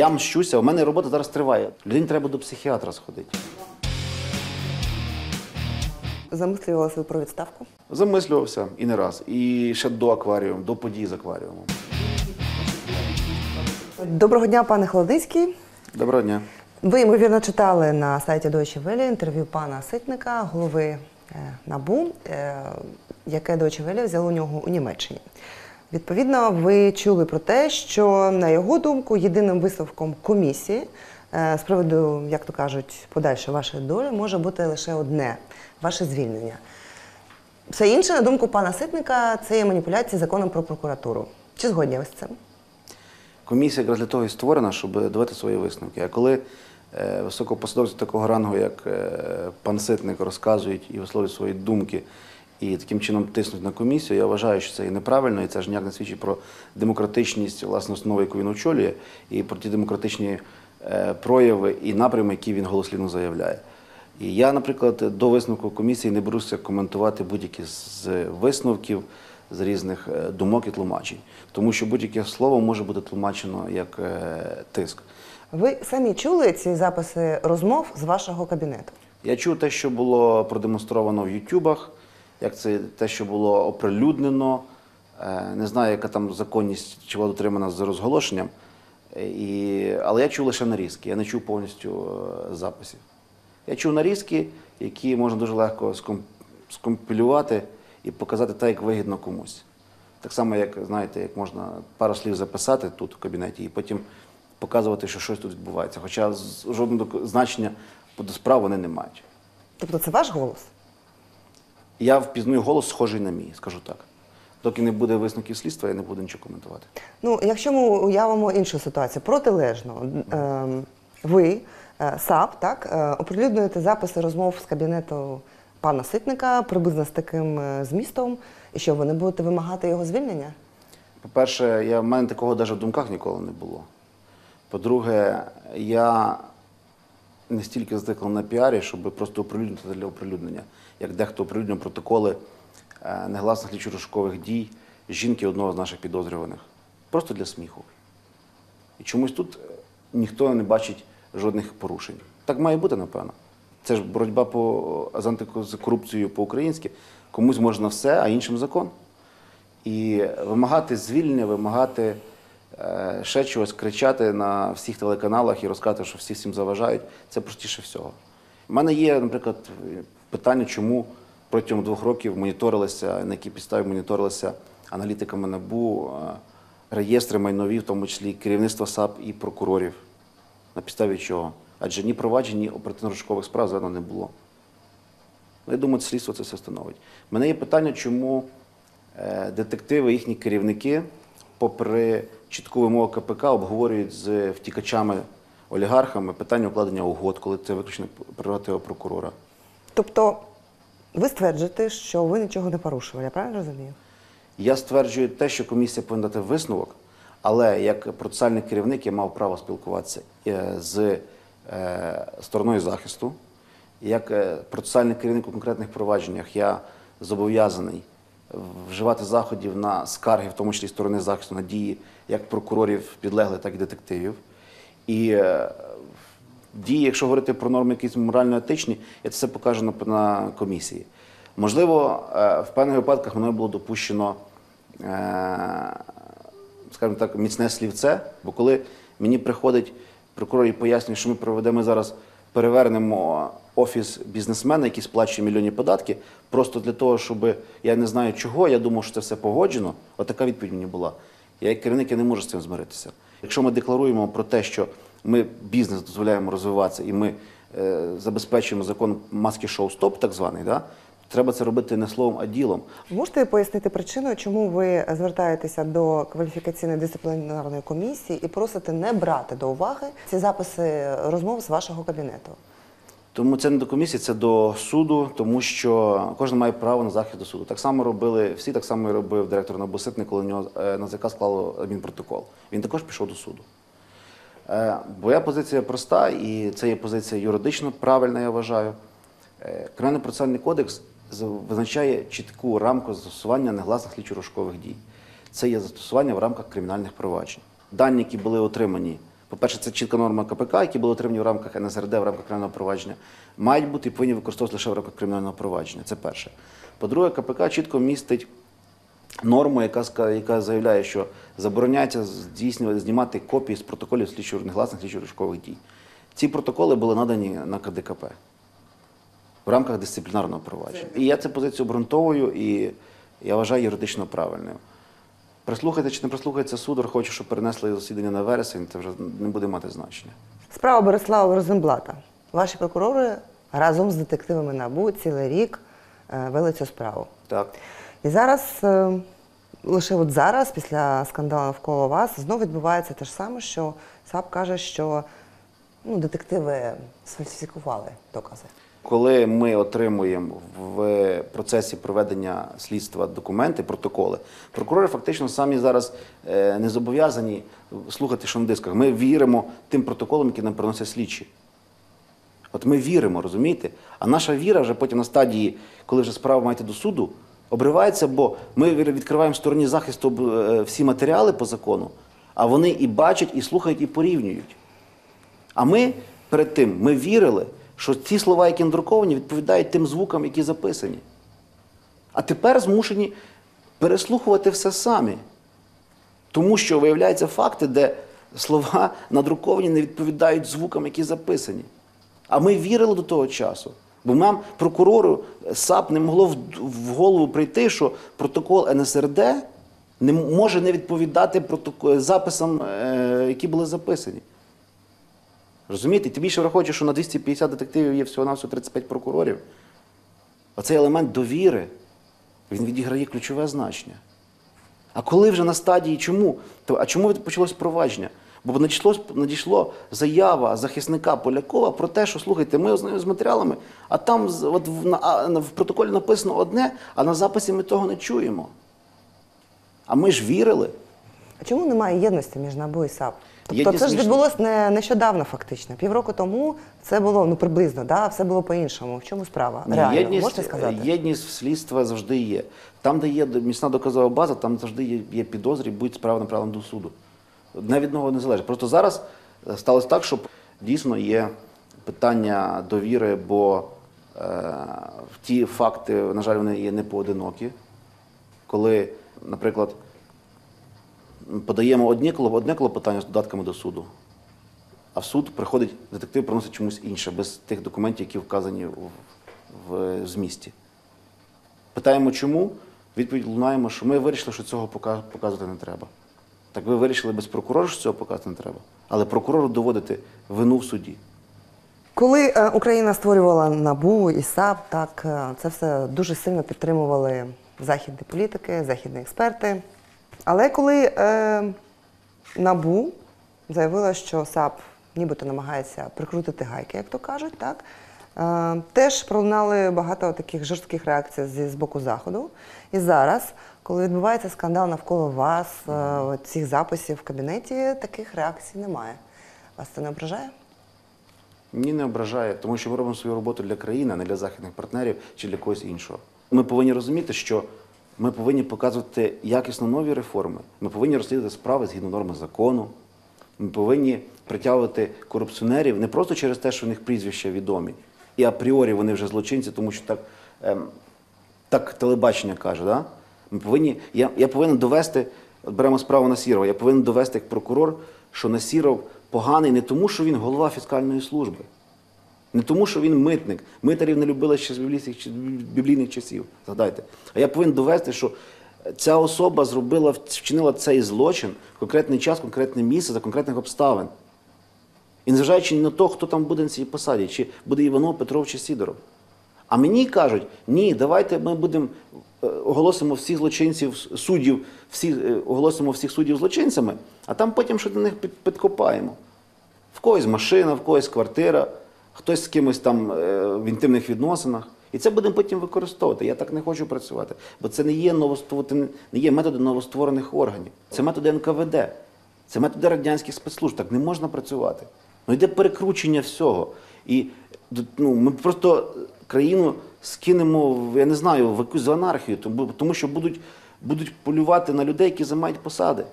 Я мщуся, у мене робота зараз триває. Людині треба до психіатра сходити. Замислювалися ви про відставку? Замислювався і не раз. І ще до акваріуму, до подій з акваріумом. Доброго дня, пане Холодицький. Доброго дня. Ви, ймовірно, читали на сайті Deutsche Welle інтерв'ю пана Ситника, голови е, НАБУ, е, яке Deutsche Welle взяло у нього у Німеччині. Відповідно, ви чули про те, що, на його думку, єдиним висновком комісії е, з приводу, як то кажуть, подальшої вашої долі може бути лише одне ваше звільнення. Все інше, на думку пана Ситника, це є маніпуляції законом про прокуратуру. Чи згодні ви з цим? Комісія якраз для того і створена, щоб давати свої висновки. А коли е, високопосадовці такого рангу, як е, пан Ситник, розказують і висловлюють свої думки, і таким чином тиснуть на комісію, я вважаю, що це і неправильно, і це ж ніяк не свідчить про демократичність власне основи, яку він очолює, і про ті демократичні е, прояви і напрями, які він голослівно заявляє. І я, наприклад, до висновку комісії не беруся коментувати будь-які з висновків з різних е, думок і тлумачень, тому що будь-яке слово може бути тлумачено як е, тиск. Ви самі чули ці записи розмов з вашого кабінету? Я чув те, що було продемонстровано в Ютубах, як це те, що було оприлюднено. Е, Не знаю, яка там законність чи була дотримана з розголошенням. Е, І, але я чув лише нарізки, я не чув повністю е, записів. Я чув нарізки, які можна дуже легко ском- скомпілювати і показати так, як вигідно комусь. Так само, як знаєте, як можна пару слів записати тут в кабінеті і потім показувати, що щось тут відбувається. Хоча жодного значення до справ вони не мають. Тобто це ваш голос? Я впізную голос схожий на мій, скажу так. Доки не буде висновків слідства, я не буду нічого коментувати. Ну, якщо ми уявимо іншу ситуацію, протилежно, ем, ви, е, САП, так, е, оприлюднюєте записи розмов з кабінету пана Ситника приблизно з таким е, змістом, і що ви не будете вимагати його звільнення? По-перше, я, в мене такого навіть в думках ніколи не було. По-друге, я не стільки здиклий на піарі, щоб просто оприлюднити для оприлюднення, як дехто оприлюднює протоколи е, негласних лічно-розшукових дій жінки одного з наших підозрюваних. Просто для сміху. І чомусь тут е, ніхто не бачить жодних порушень. Так має бути, напевно. Це ж боротьба по, з антикорупцією по-українськи. Комусь можна все, а іншим закон. І вимагати звільнення, вимагати ще чогось, кричати на всіх телеканалах і розказати, що всі всім заважають, це простіше всього. У мене є, наприклад, питання, чому протягом двох років моніторилися, на якій підставі моніторилися аналітиками НАБУ е, реєстри майнові, в тому числі керівництва САП і прокурорів. На підставі чого? Адже ні проваджень, ні оперативно-розшукових справ зведено не було. Ну, я думаю, слідство це все встановить. У мене є питання, чому е, детективи, їхні керівники, попри чітку вимогу КПК, обговорюють з втікачами, олігархами питання укладення угод, коли це виключно прерогатива прокурора. Тобто ви стверджуєте, що ви нічого не порушували, я правильно розумію? Я стверджую те, що комісія повинна дати висновок, але як процесуальний керівник я мав право спілкуватися е, з е, стороною захисту. Як е, процесуальний керівник у конкретних провадженнях я зобов'язаний вживати заходів на скарги, в тому числі сторони захисту, на дії як прокурорів підлеглих, так і детективів. І е, дії, якщо говорити про норми якісь морально-етичні, я це все покажу на, комісії. Можливо, е, в певних випадках мною було допущено, е, скажімо так, міцне слівце, бо коли мені приходить прокурор і пояснює, що ми проведемо зараз, перевернемо офіс бізнесмена, який сплачує мільйонні податки, просто для того, щоб я не знаю чого, я думав, що це все погоджено. Отака відповідь мені була. Я як керівник я не можу з цим змиритися. Якщо ми декларуємо про те, що ми бізнес дозволяємо розвиватися і ми е, забезпечуємо закон маски шоу стоп, так званий, да, треба це робити не словом, а ділом. Можете пояснити причину, чому ви звертаєтеся до кваліфікаційної дисциплінарної комісії і просите не брати до уваги ці записи розмов з вашого кабінету? Тому це не до комісії, це до суду, тому що кожен має право на захист до суду. Так само робили всі, так само і робив директор Набуситник, коли у нього е, НАЗК склало адмінпротокол. Він також пішов до суду. Е, Моя позиція проста, і це є позиція юридично правильна, я вважаю. Е, Кримінальний процесуальний кодекс визначає чітку рамку застосування негласних слідчо-розшукових дій. Це є застосування в рамках кримінальних проваджень. Дані, які були отримані По-перше, це чітка норма КПК, які були отримані в рамках НСРД, в рамках кримінального провадження, мають бути і повинні використовуватися лише в рамках кримінального провадження. Це перше. По-друге, КПК чітко містить норму, яка, яка заявляє, що забороняється здійснювати, знімати копії з протоколів слідчо негласних слідчо-розшукових дій. Ці протоколи були надані на КДКП в рамках дисциплінарного провадження. І я цю позицію обґрунтовую і я вважаю юридично правильною. Прислухайте чи не прислухається суд, хочу, щоб перенесли засідання на вересень, це вже не буде мати значення. Справа Борислава Розенблата. Ваші прокурори разом з детективами НАБУ цілий рік е, вели цю справу. Так. І зараз, е, лише от зараз, після скандалу навколо вас, знову відбувається те ж саме, що САП каже, що ну, детективи сфальсифікували докази. Коли ми отримуємо в процесі проведення слідства документи, протоколи, прокурори фактично самі зараз е, не зобов'язані слухати, що на дисках. Ми віримо тим протоколам, які нам приносять слідчі. От ми віримо, розумієте? А наша віра вже потім на стадії, коли вже справа має йти до суду, обривається, бо ми відкриваємо в стороні захисту е, всі матеріали по закону, а вони і бачать, і слухають, і порівнюють. А ми перед тим ми вірили, що ті слова, які надруковані, відповідають тим звукам, які записані. А тепер змушені переслухувати все самі. Тому що виявляються факти, де слова надруковані не відповідають звукам, які записані. А ми вірили до того часу. Бо нам, прокурору, САП не могло в, голову прийти, що протокол НСРД не може не відповідати записам, е, які були записані. Розумієте? Тим більше враховуючи, що на 250 детективів є всього-навсього 35 прокурорів. Оцей елемент довіри, він відіграє ключове значення. А коли вже на стадії чому? А чому почалось провадження? Бо надійшло, надійшло заява захисника Полякова про те, що слухайте, ми ознайомі з матеріалами, а там от в, на- в протоколі написано одне, а на записі ми того не чуємо. А ми ж вірили. А чому немає єдності між НАБУ і САП? Тобто це ж відбулось не нещодавно, фактично. Півроку тому це було ну приблизно, да? все було по-іншому. В чому справа? Ні, Реально, єдність, можете сказати? єдність слідства завжди є. Там, де є міцна доказова база, там завжди є, є підозрі, будь справа направлена до суду. Не від одного не залежить. Просто зараз е, сталося так, що дійсно є питання довіри, бо е, ті факти, на жаль, вони є не поодинокі. Коли, наприклад, подаємо одні, одне клопотання з додатками до суду, а в суд приходить детектив, приносить чомусь інше, без тих документів, які вказані в, в змісті. Питаємо, чому? Відповідь лунаємо, що ми вирішили, що цього показувати не треба. Так ви вирішили без прокурора, що цього показувати не треба. Але прокурору доводити вину в суді. Коли е, Україна створювала НАБУ і САП, так е, це все дуже сильно підтримували західні політики, західні експерти. Але коли е, НАБУ заявила, що САП нібито намагається прикрутити гайки, як то кажуть, так, е, теж пролунали багато таких жорстких реакцій зі з боку Заходу. І зараз, коли відбувається скандал навколо вас, е, цих записів в кабінеті, таких реакцій немає. Вас це не ображає? Ні, не ображає, тому що ми робимо свою роботу для країни, а не для західних партнерів чи для когось іншого. Ми повинні розуміти, що ми повинні показувати якісно нові реформи. Ми повинні розслідувати справи згідно норми закону. Ми повинні притягувати корупціонерів не просто через те, що в них прізвища відомі, і апріорі вони вже злочинці, тому що так, ем, так телебачення каже. Да? Ми повинні, я, я повинен довести, беремо справу Насірова, я повинен довести як прокурор, що Насіров поганий не тому, що він голова фіскальної служби, не тому, що він митник. Митарів не любили ще з біблійних, часів. Згадайте. А я повинен довести, що ця особа зробила, вчинила цей злочин в конкретний час, конкретне місце за конкретних обставин. І незважаючи на те, хто там буде на цій посаді, чи буде Іванов, Петров чи Сідоров. А мені кажуть, ні, давайте ми будемо е, оголосимо всіх злочинців, суддів, всі, е, оголосимо всіх суддів злочинцями, а там потім що до них підкопаємо. В когось машина, в когось квартира, хтось з кимось там е, в інтимних відносинах. І це будемо потім використовувати. Я так не хочу працювати, бо це не є новоствор- не є методи новостворених органів. Це методи НКВД, це методи радянських спецслужб. Так не можна працювати. Ну йде перекручення всього. І ну, ми просто країну скинемо, я не знаю, в якусь анархію, тому що будуть, будуть полювати на людей, які займають посади.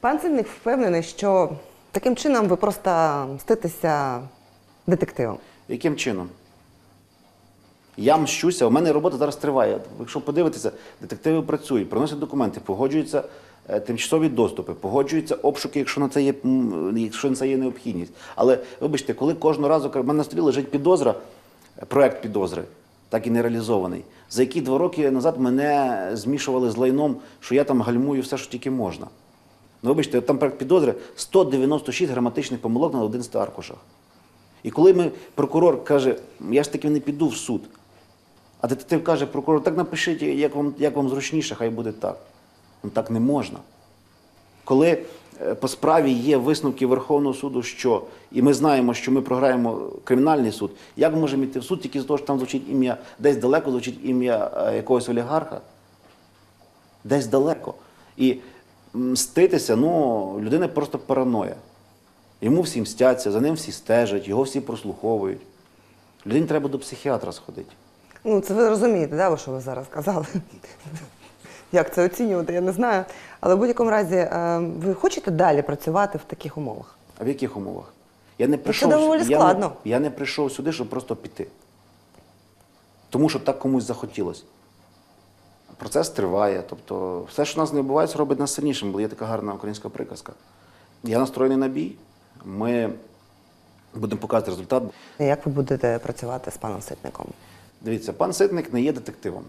Пан Сильник впевнений, що Таким чином ви просто мститеся детективом. Яким чином? Я мщуся, у мене робота зараз триває. Якщо подивитися, детективи працюють, приносять документи, погоджуються е, тимчасові доступи, погоджуються обшуки, якщо на це є, якщо на це є необхідність. Але вибачте, коли кожного разу в мене на столі лежить підозра, е, проект підозри, так і не реалізований, за які два роки назад мене змішували з лайном, що я там гальмую все, що тільки можна. Ну, вибачте, там проект підозри 196 граматичних помилок на 11 аркушах. І коли ми, прокурор каже, я ж таки не піду в суд, а детектив каже, прокурор, так напишіть, як вам, як вам зручніше, хай буде так. Ну так не можна. Коли е, по справі є висновки Верховного суду, що, і ми знаємо, що ми програємо кримінальний суд, як ми можемо йти в суд тільки з того, що там звучить ім'я, десь далеко звучить ім'я е, якогось олігарха? Десь далеко. І мститися, ну, у людини просто параноя. Йому всі мстяться, за ним всі стежать, його всі прослуховують. Людині треба до психіатра сходити. Ну, це ви розумієте, да, що ви зараз сказали? Як це оцінювати, я не знаю. Але в будь-якому разі, е, ви хочете далі працювати в таких умовах? А в яких умовах? Я не прийшов, доволі я, не, я не прийшов сюди, щоб просто піти. Тому що так комусь захотілося. Процес триває. Тобто, все, що нас не відбувається, робить нас сильнішим, бо є така гарна українська приказка. Я настроєний на бій. Ми будемо показувати результат. Як ви будете працювати з паном Ситником? Дивіться, пан Ситник не є детективом.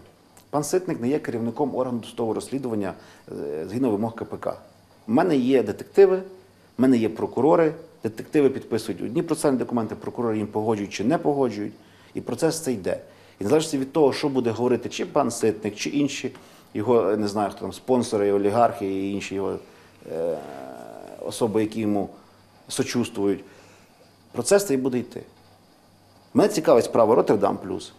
Пан Ситник не є керівником органу досудового розслідування е, згідно вимог КПК. У мене є детективи, в мене є прокурори. Детективи підписують одні процесуальні документи, прокурори їм погоджують чи не погоджують. І процес це йде. І незалежно від того, що буде говорити чи пан Ситник, чи інші його, не знаю, хто там, спонсори, олігархи і інші його е, особи, які йому сочувствують, процес цей буде йти. Мене цікавить справа Роттердам плюс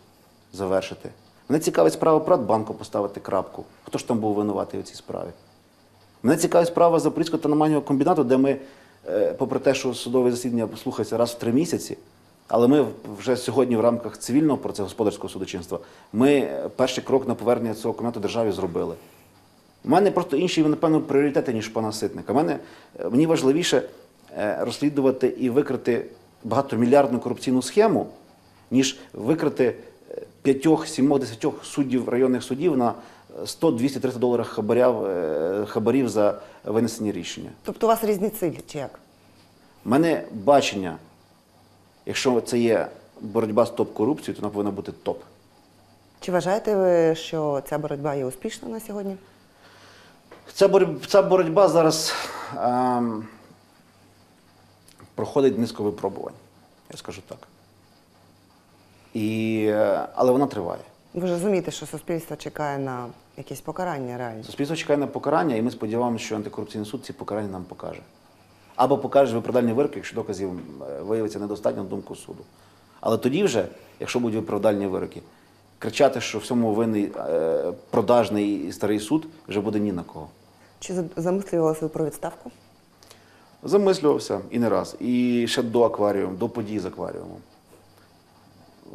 завершити. Мене цікавить справа Пратбанку поставити крапку. Хто ж там був винуватий у цій справі? Мене цікавить справа Запорізького тономанівого комбінату, де ми, е, попри те, що судове засідання слухається раз в три місяці, але ми вже сьогодні в рамках цивільного процесу господарського судочинства, ми е, перший крок на повернення цього комбінату державі зробили. У мене просто інші, напевно, пріоритети, ніж пана Ситника. Мене, е, мені важливіше розслідувати і викрити багатомільярдну корупційну схему, ніж викрити е, п'ятьох, сімох, десятьох суддів районних судів на 100, 200, 300 доларів хабарів, е, хабарів за винесені рішення. Тобто у вас різні цілі, чи як? У мене бачення, якщо це є боротьба з топ-корупцією, то вона повинна бути топ. Чи вважаєте ви, що ця боротьба є успішна на сьогодні? Ця боротьба, ця боротьба зараз ем, проходить низко випробувань, я скажу так. І, е, але вона триває. Ви ж розумієте, що суспільство чекає на якісь покарання реальні. Суспільство чекає на покарання, і ми сподіваємося, що антикорупційний суд ці покарання нам покаже. Або покаже виправдальні вироки, якщо доказів е, виявиться недостатньо на думку суду. Але тоді вже, якщо будуть виправдальні вироки, кричати, що в цьому винний е, продажний і старий суд, вже буде ні на кого. Чи за- замислювалися ви про відставку? Замислювався і не раз. І ще до акваріуму, до подій з акваріумом.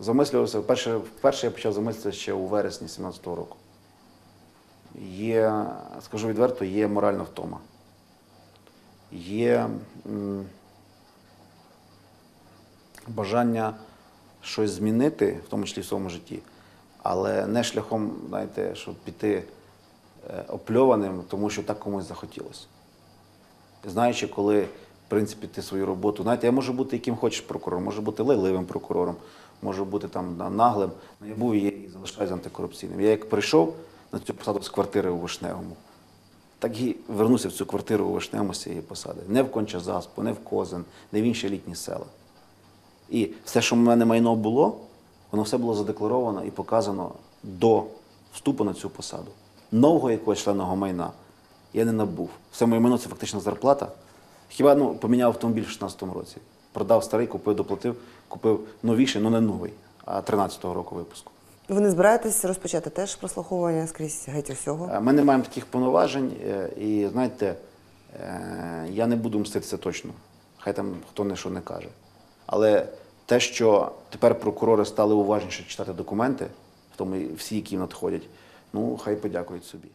Замислювався. Вперше, вперше я почав замислюватися ще у вересні 17-го року. Є, скажу відверто, є моральна втома. Є м, бажання щось змінити, в тому числі в своєму житті, але не шляхом, знаєте, щоб піти е, опльованим, тому що так комусь захотілося знаючи, коли в принципі ти свою роботу. Знаєте, я можу бути яким хочеш прокурором, можу бути лайливим прокурором, можу бути там на- наглим. Я був і і залишаюся антикорупційним. Я як прийшов на цю посаду з квартири у Вишневому, так і вернуся в цю квартиру у Вишневому з цієї посади. Не в Кончазаспу, не в Козин, не в інші літні села. І все, що в мене майно було, воно все було задекларовано і показано до вступу на цю посаду. Нового якогось членного майна я не набув. Все моє майно це фактично зарплата. Хіба ну, поміняв автомобіль в 16-му році. Продав старий, купив, доплатив, купив новіший, ну не новий, а 13-го року випуску. Ви не збираєтесь розпочати теж прослуховування скрізь геть усього? Е, Ми не маємо таких повноважень, е, і знаєте, е, я не буду мститися точно. Хай там хто не що не каже. Але те, що тепер прокурори стали уважніше читати документи, в тому всі, які надходять, ну хай подякують собі.